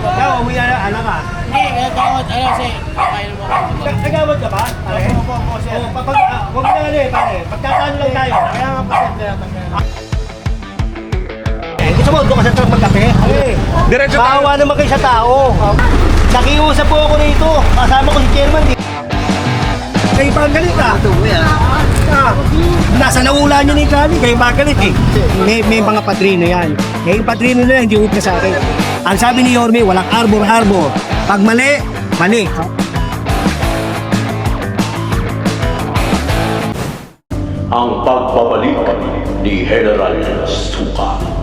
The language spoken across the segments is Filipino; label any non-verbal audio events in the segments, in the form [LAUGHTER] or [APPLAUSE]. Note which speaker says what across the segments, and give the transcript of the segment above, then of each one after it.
Speaker 1: Ikaw, umuwi na anak ka.
Speaker 2: Hindi, nagawad, ano kasi, kakain mo ako.
Speaker 1: Ka ba? Pare?
Speaker 2: Opo, opo, sir.
Speaker 1: Oo, papag, ah, huwag na ano eh, pare. Pagkatalo lang tayo.
Speaker 2: Kaya nga po, sir, tinatanggal.
Speaker 1: Eh, gusto mo, doon ka sa truck magkape? Eh,
Speaker 3: Diretso tayo.
Speaker 1: Maawa naman kayo sa tao. Nakiusap po ako rito. Kasama ko si chairman. Di. Kayo pa ang galit ah. Ah, nasa naula niyo ni Kali, kayo ba galit eh. May, may mga padrino yan. Yung padrino na yan, hindi upna sa akin. Ang sabi ni Yorme, walang arbor-arbor. Pag mali, mali.
Speaker 4: ang pagbabalik ni General Suka.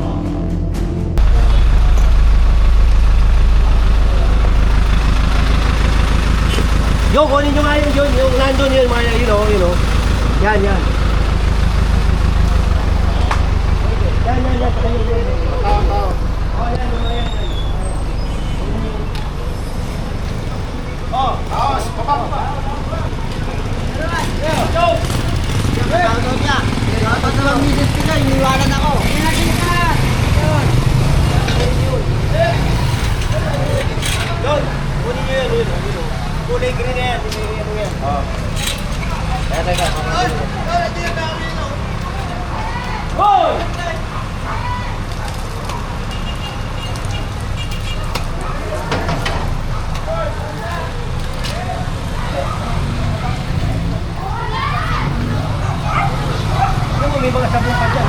Speaker 1: Yo, kunin nyo nga yun, yun, yung nandun yun, mga, you know, you know. Yan, yan. Yan, yan, yan, yan, yan. Oh, yan, mga yan, yan. Oh, yun. Kunin nyo yun, yun, yun. Kulay green na yan, ano yan. Oh. Yan, yan, yan. Hoy! Ano mo, may mga sabong pa dyan.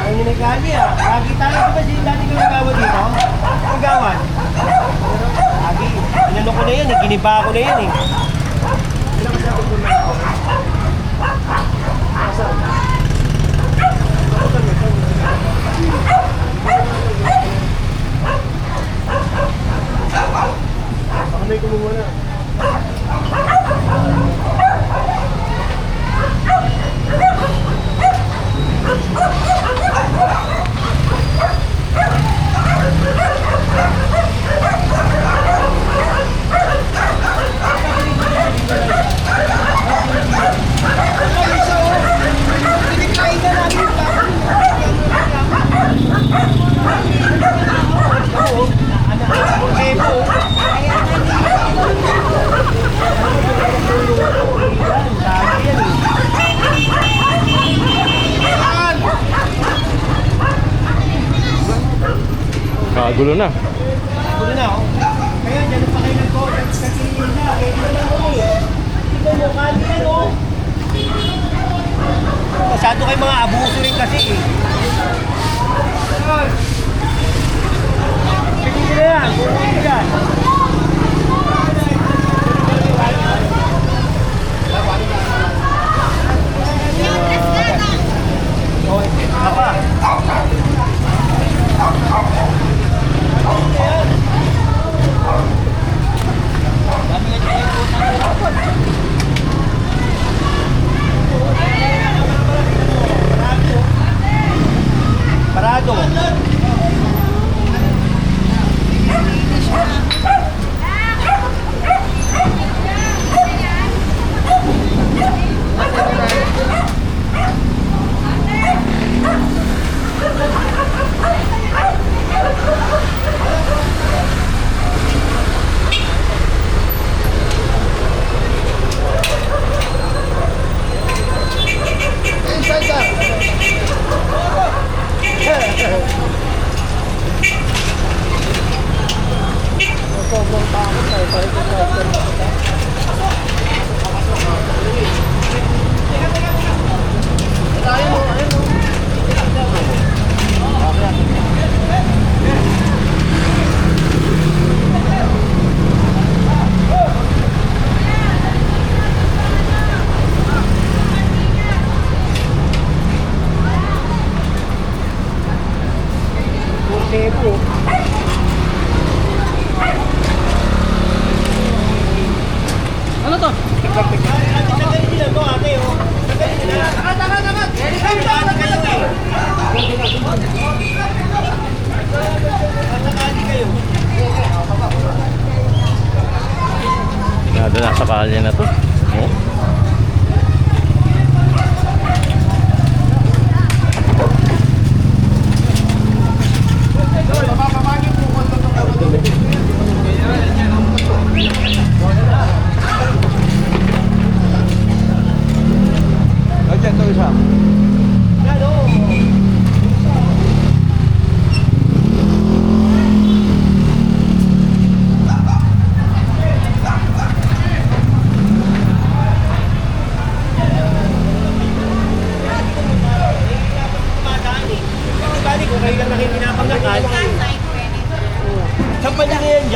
Speaker 1: Ang ginagawa ah. Lagi tayo, di ba si dati dito? Nagawan. Lagi. Inano ko na yan eh, ko na yan eh. Pakamay
Speaker 3: Kagulo na.
Speaker 1: Tuloy na, oh. Kaya dyan pa kayo nag-go, nagkakilin na, kaya di naman mo eh. Ito mo, kali yan, oh. Masyado kayo mga abuso rin kasi eh. Sige na yan, kukunin ka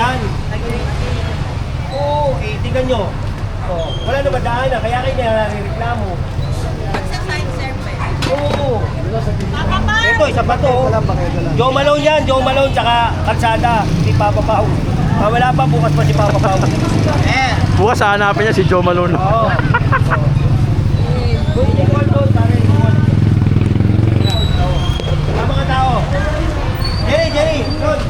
Speaker 1: yan? Oo, eh, tingnan nyo. Oh, wala na ba daanan, kaya kayo nare-reklamo. Oo. Ito, isa pa to. Joe Malone yan, Joe Malone, tsaka Karsada, si Papa Pao. Ah, wala pa, bukas pa si Papa Pao.
Speaker 3: Bukas hahanapin niya si Joe Malone.
Speaker 1: Oo. [LAUGHS] Kung hindi ko doon, pare, iwan. Ang mga tao. Jerry, Jerry, doon.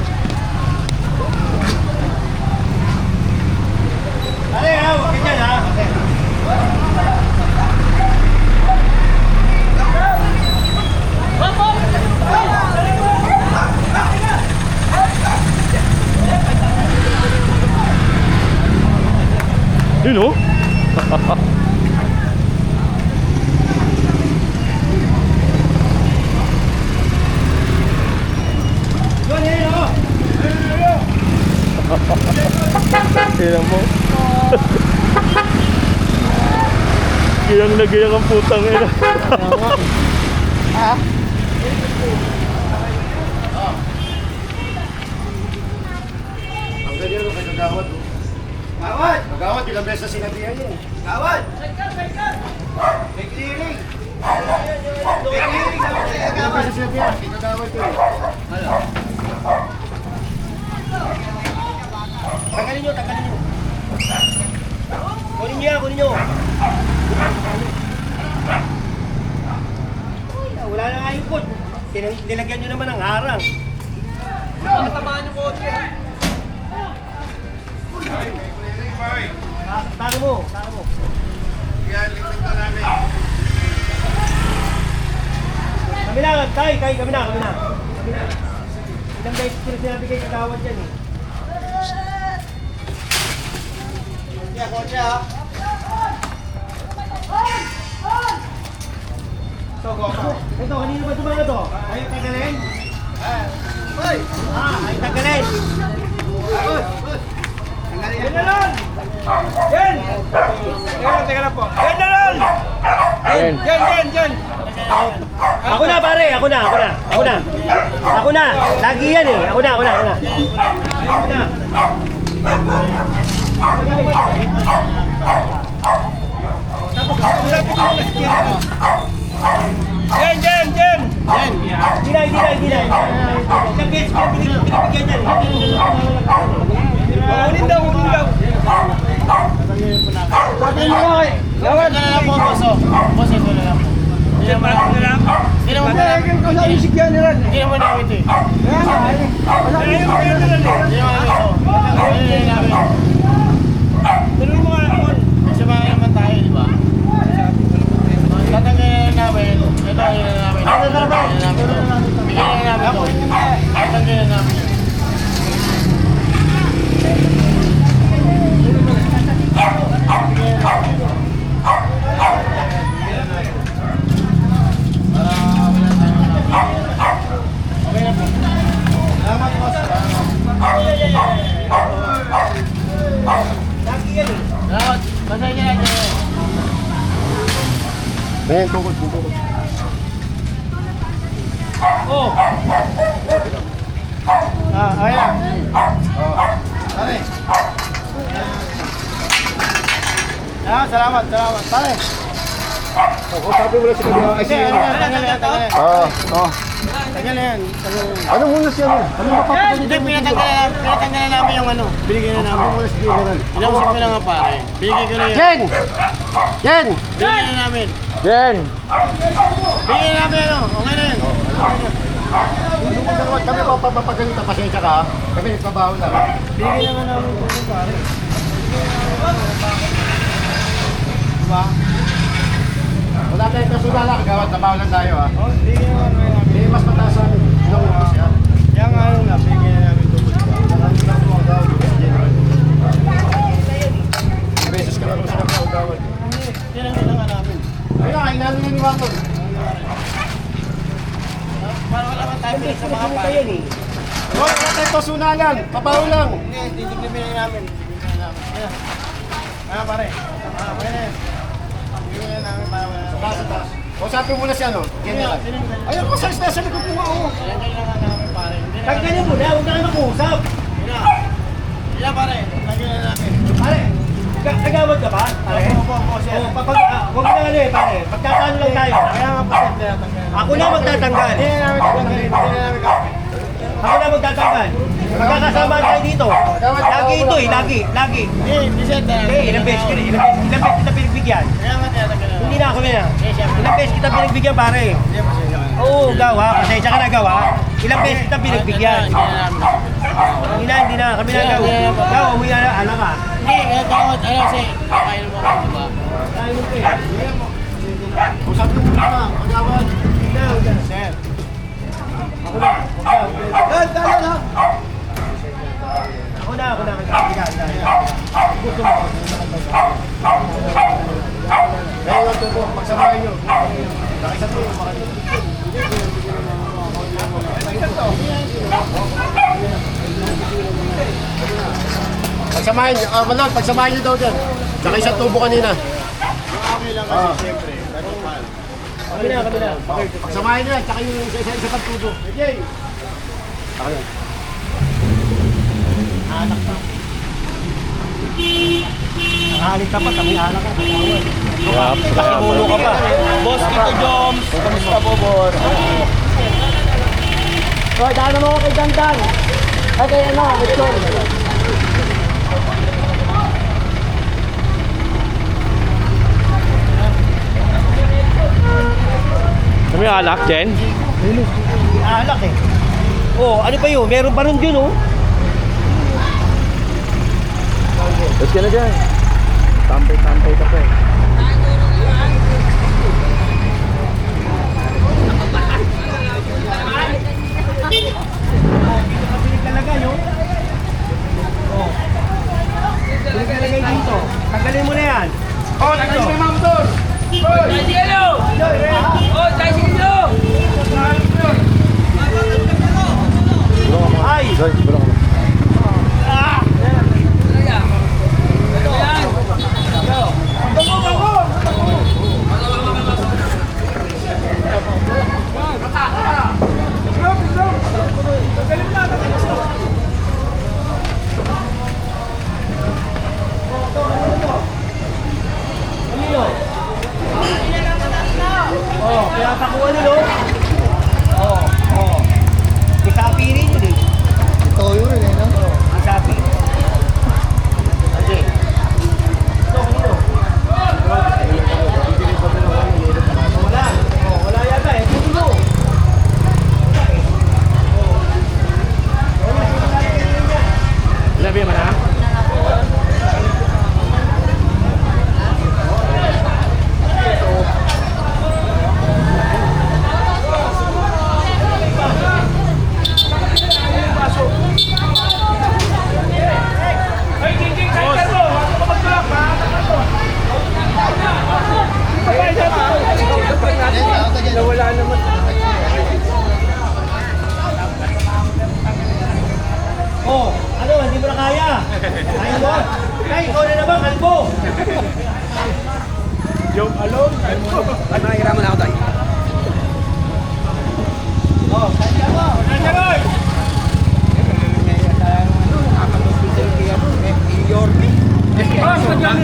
Speaker 3: Yun oh. [LAUGHS]
Speaker 1: Doon, Jerry, oh.
Speaker 3: Tingnan mo. Giyang na giyang ang putang ina.
Speaker 1: Ang ganyan, kay Kagawad. Kagawad! Kagawad, ilang beses sinabihan yun. Kagawad! May clearing! May clearing! Ilang beses sinabihan, Kagawad ko eh. Tanggalin nyo, tanggalin nyo. Kunin nyo kunin nyo. Wala na nga yung. Tin- Nilagyan nyo naman ng harang. Ah, Tago mo, tago mo. Kami na, tay, tay, kami na, kami na. Kami na. Ilang beses ko na sinabi kay kagawad yan eh. Yeah, kotse ha. So, go. Ito, kanino ba ito mga to? Ayaw tagalin? Ah, ay tagalin. Yan na lang! Yan! Lang, teka lang po. Yan na lang!
Speaker 3: Yan.
Speaker 1: Yan, yan, yan! Ako na pare, ako na, ako na, ako na. Ako na, lagi yan eh. Ako na, ako na, ako na. Ako na. Yan, yan, yan! Yan! Dinay, dinay, dinay. Isang beses ko binibigyan yan eh. Unin daw, unin daw. Sabi mo nga eh.
Speaker 2: Ito na lang po, boss. oh. Boss, ito na lang po. Hindi naman
Speaker 1: Ano lang?
Speaker 2: Hindi naman po namin. Hindi naman namin ito eh.
Speaker 1: Ano yung kaya na lang?
Speaker 2: Hindi naman namin ito. Hindi naman namin.
Speaker 1: Tanong mo nga ako.
Speaker 2: Samahan naman tayo, di ba? Tatanggalin na namin. Ito, yun na namin. Ito na namin. Bigyan na namin ito. Tatanggalin na namin.
Speaker 1: Lagi yan eh.
Speaker 2: Salamat. Basahin niya natin.
Speaker 1: Oh.
Speaker 2: Ah, ayan. Pare. Ah, salamat, salamat. Pare.
Speaker 1: Oh, sabi mo lang sa kanya.
Speaker 2: Kasi, ano yan, tanggalin yan, tanggalin.
Speaker 1: Oo. Oh.
Speaker 2: Tanggalin yan, tanggalin yan.
Speaker 1: Ano muna siya mo? Ano mapapagod
Speaker 2: Hindi, pinatanggalan namin, pinatanggalan namin yung ano. Binigyan na namin.
Speaker 1: muna si General?
Speaker 2: Inausap ko lang nga pare. Binigyan ko na yan.
Speaker 1: Jen! Jen!
Speaker 2: Binigyan na namin.
Speaker 3: Yan.
Speaker 2: Binigyan na namin ano. Okay na yan.
Speaker 1: Kami papapagalit ang pasensya ka. Kami nagpabaho lang.
Speaker 2: Binigyan naman namin ito pare. Diba?
Speaker 1: Wala tayong kasulala. Kagawad na baho lang tayo ha.
Speaker 2: Oh, binigyan naman namin.
Speaker 1: Hindi mas mataas amin. Ilang oras yan.
Speaker 2: Yung ano na, binigyan na namin ito.
Speaker 1: Beses ka lang sa kagawad.
Speaker 2: Kailangan na nga namin.
Speaker 1: Ayun nga,
Speaker 2: inano na ni Waton. Para wala man tayo sa mga pa.
Speaker 1: yan eh.
Speaker 2: Wala na tayo pasunalan, papaw lang. Hindi, titignan namin. Titignan namin. Ayan. Ah, pare. Ah, pare yan. Namin para wala. Taas. O sabi mo na siya, no? General. Ayun ko, sa sa likod mo nga, oh. Pare.
Speaker 1: Tanggalin mo na, huwag na kayo mag-uusap.
Speaker 2: Ilan, pare? Tagyan namin.
Speaker 1: Pare, kagawad ka ba? Pare?
Speaker 2: Opo, opo, sir.
Speaker 1: Oh, kapag, ah, huwag na ano eh, pare. Magkatalo lang tayo.
Speaker 2: Kaya nga po, sir, tinatanggal.
Speaker 1: Ako na magtatanggal.
Speaker 2: Hindi na namin tatanggalin. Hindi na namin gagawin.
Speaker 1: Ako na magtatanggal. Magkakasama tayo dito. Lagi ito eh, lagi, lagi.
Speaker 2: Hindi, hindi.
Speaker 1: Eh, ilang beses, ilang beses, ilang beses kita pinagbigyan. Hindi na ako na. Ilang beses kita pinagbigyan, pare. Oo, gawa. Pasensya ka na gawa. Ilang beses kita pinagbigyan.
Speaker 2: Hindi na.
Speaker 1: Hindi na. Kami na gawa. Gawa, umuwi na, anak ka.
Speaker 2: Hindi, tawad. Ano kasi, kakain mo ako, diba?
Speaker 1: Tayo mo po eh.
Speaker 2: Usap mo muna,
Speaker 1: na.
Speaker 2: Sir.
Speaker 1: Ako na. Huwag na. Ako na, ako na. Na, hindi na. Gusto mo.
Speaker 2: Kaya yung tubo, pagsamahin nyo. Nakisa to, makalimutan. Pagsamahin nyo, ah, Manol, pagsamahin nyo daw dyan. Saka isang tubo kanina. Okay lang kasi, siyempre.
Speaker 1: Kami na.
Speaker 2: Pagsamahin nyo yan, saka yung isa isa isa pang tubo. Okay.
Speaker 1: Nakahalit ka pa, kami alak ka. Kawal.
Speaker 3: Yup, kaya
Speaker 1: Ulo ka pa.
Speaker 2: Boss Tito Joms, kamusta po, Bor?
Speaker 1: Hoy, daan mo ako kay Dandan. Ay, na, Richard.
Speaker 3: Kami alak, Jen?
Speaker 1: Alak eh. Oh, ano pa yun? Meron pa rin yun, oh.
Speaker 3: Let's ka na dyan. Tampay-tampay ka pa eh.
Speaker 1: Pinaglalagay, no? Oh. Tanggalin mo na yan.
Speaker 2: Oh, nagkasin na Ma'am Dor!
Speaker 1: Ay! Oh, kaya pakuha nyo, no? Oh, oh. Isapi rin yun, eh.
Speaker 2: Ito yun eh, no?
Speaker 1: Isapi. Okay. Ito, kanino? Wala. Oh, wala yata, eh. Puno.
Speaker 3: Labi mo na?
Speaker 1: Oh, ano, hindi mo na kaya. Kaya mo. Kaya, ikaw na naman, kalbo.
Speaker 3: Yung alone.
Speaker 1: Oh, kaya mo. Kaya mo.
Speaker 3: Oo nga.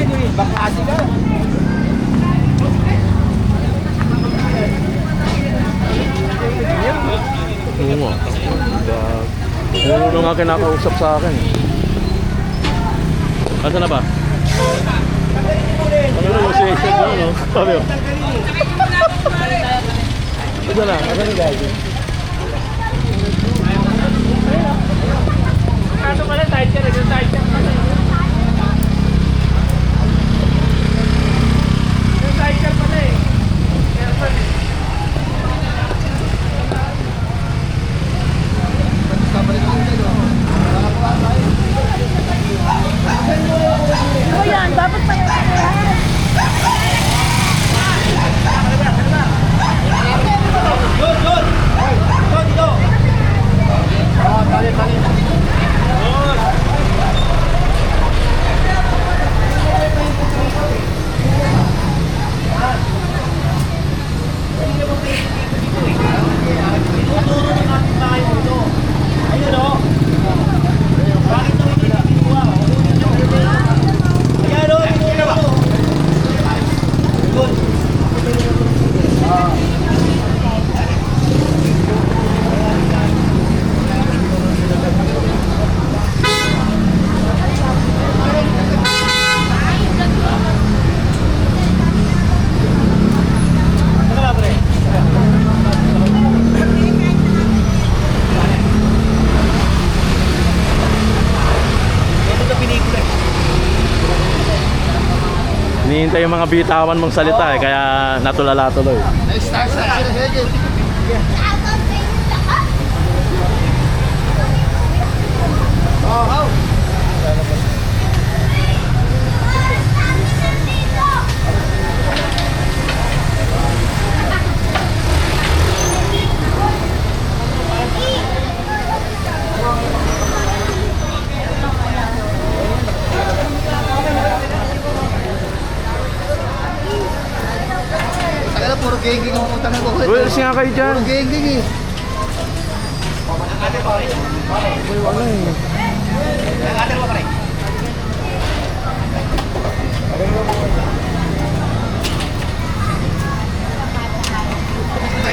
Speaker 3: Nga kinakausap sa akin. Asa na ba? Ano na yung session mo, no? Sabi mo. Asa na? Asa na guys?
Speaker 2: Kaso pala, tight ka na, tight ka pala. Yung tight ka pala eh. Kaya pala.
Speaker 5: Ano yan? Dapat pa yan.
Speaker 1: Tinuturo ng ating bahay mo ito. Ayun o. Bakit ito hindi nakikinuha? Ayan o, tinuturo. Good. Teka lang, pre. Ito na pelikula eh.
Speaker 3: Hinihintay yung mga bitawan mong salita eh, kaya natulala tuloy.
Speaker 2: Sa puro genging ang utang ko.
Speaker 3: Well, nga kayo dyan.
Speaker 2: Puro genging eh.
Speaker 1: Pre.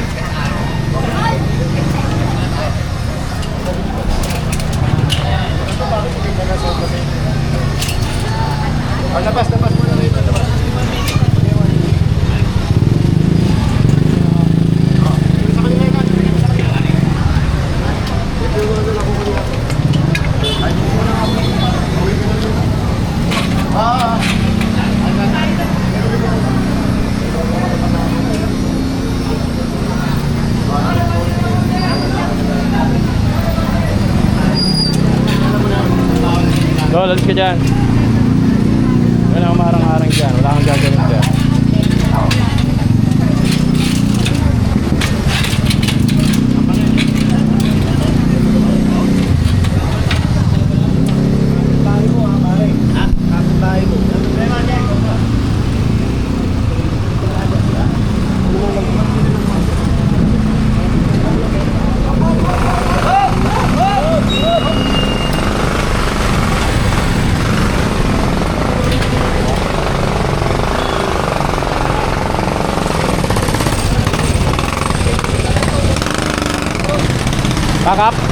Speaker 2: Ah, labas, labas mo na rito.
Speaker 3: ครับ